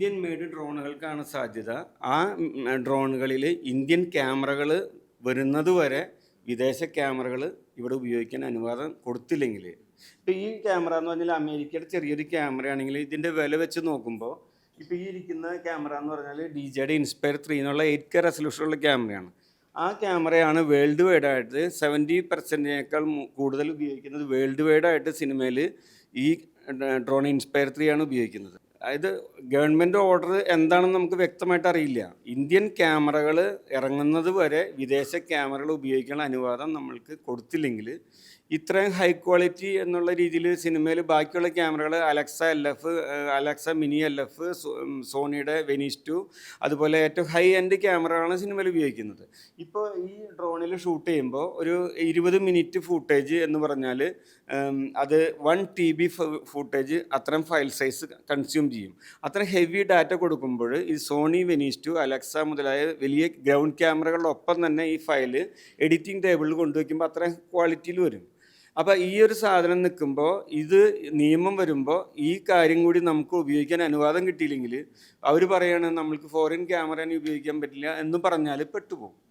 Indian made ഡ്രോണുകൾക്കാണ് സാധ്യത. ആ ഡ്രോണുകളിൽ Indian ക്യാമറകൾ വരുന്നതുവരെ വിദേശ ക്യാമറകൾ ഇവിടെ ഉപയോഗിക്കാൻ അനുവാദം കൊടുത്തില്ലെങ്കിൽ ഇപ്പോൾ ഈ ക്യാമറ എന്ന് പറഞ്ഞാൽ അമേരിക്കയുടെ ചെറിയൊരു ക്യാമറയാണെങ്കിൽ ഇതിന്റെ വില വെച്ച് നോക്കുമ്പോൾ ഇപ്പോൾ ഈ ഇരിക്കുന്ന ക്യാമറ എന്ന് പറഞ്ഞാൽ ഡി ജെയുടെ ഇൻസ്പയർ ത്രീ എന്നുള്ള എയ്റ്റ് കെ റെസൊല്യൂഷനുള്ള ക്യാമറയാണ്. ആ ക്യാമറയാണ് വേൾഡ് വൈഡ് ആയിട്ട് സെവന്റി പെർസെന്റിനേക്കാൾ കൂടുതൽ ഉപയോഗിക്കുന്നത് വേൾഡ് വൈഡ് ആയിട്ട് സിനിമയിൽ ഈ ഡ്രോൺ ഇൻസ്പയർ ത്രീ ആണ് ഉപയോഗിക്കുന്നത്. അതായത് ഗവൺമെന്റ് ഓർഡർ എന്താണെന്ന് നമുക്ക് വ്യക്തമായിട്ട് അറിയില്ല. ഇന്ത്യൻ ക്യാമറകൾ ഇറങ്ങുന്നത് വരെ വിദേശ ക്യാമറകൾ ഉപയോഗിക്കാനുള്ള അനുവാദം നമ്മൾക്ക് കൊടുത്തില്ലെങ്കിൽ ഇത്രയും ഹൈ ക്വാളിറ്റി എന്നുള്ള രീതിയിൽ സിനിമയിൽ ബാക്കിയുള്ള ക്യാമറകൾ Alexa L F Alexa mini L F സോണിയുടെ Venice two അതുപോലെ ഏറ്റവും ഹൈ എൻഡ് ക്യാമറകളാണ് സിനിമയിൽ ഉപയോഗിക്കുന്നത്. ഇപ്പോൾ ഈ ഡ്രോണിൽ ഷൂട്ട് ചെയ്യുമ്പോൾ ഒരു ഇരുപത് മിനിറ്റ് ഫൂട്ടേജ് എന്ന് പറഞ്ഞാൽ അത് വൺ ടി ബി ഫൂട്ടേജ് അത്രയും ഫയൽ സൈസ് കൺസ്യൂം ചെയ്യും. അത്ര ഹെവി ഡാറ്റ കൊടുക്കുമ്പോൾ ഈ സോണി വെനീസ് ടു അലക്സ മുതലായ വലിയ ഗ്രൗണ്ട് ക്യാമറകളുടെ ഒപ്പം തന്നെ ഈ ഫയൽ എഡിറ്റിംഗ് ടേബിളിൽ കൊണ്ടുവയ്ക്കുമ്പോൾ അത്ര ക്വാളിറ്റിയിൽ വരും. അപ്പോൾ ഈ ഒരു സാധനം നിൽക്കുമ്പോൾ ഇത് നിയമം വരുമ്പോൾ ഈ കാര്യം കൂടി നമുക്ക് ഉപയോഗിക്കാൻ അനുവാദം കിട്ടിയില്ലെങ്കിൽ അവർ പറയാണ് നമ്മൾക്ക് ഫോറിൻ ക്യാമറ ഉപയോഗിക്കാൻ പറ്റില്ല എന്ന് പറഞ്ഞാൽ പെട്ടുപോകും.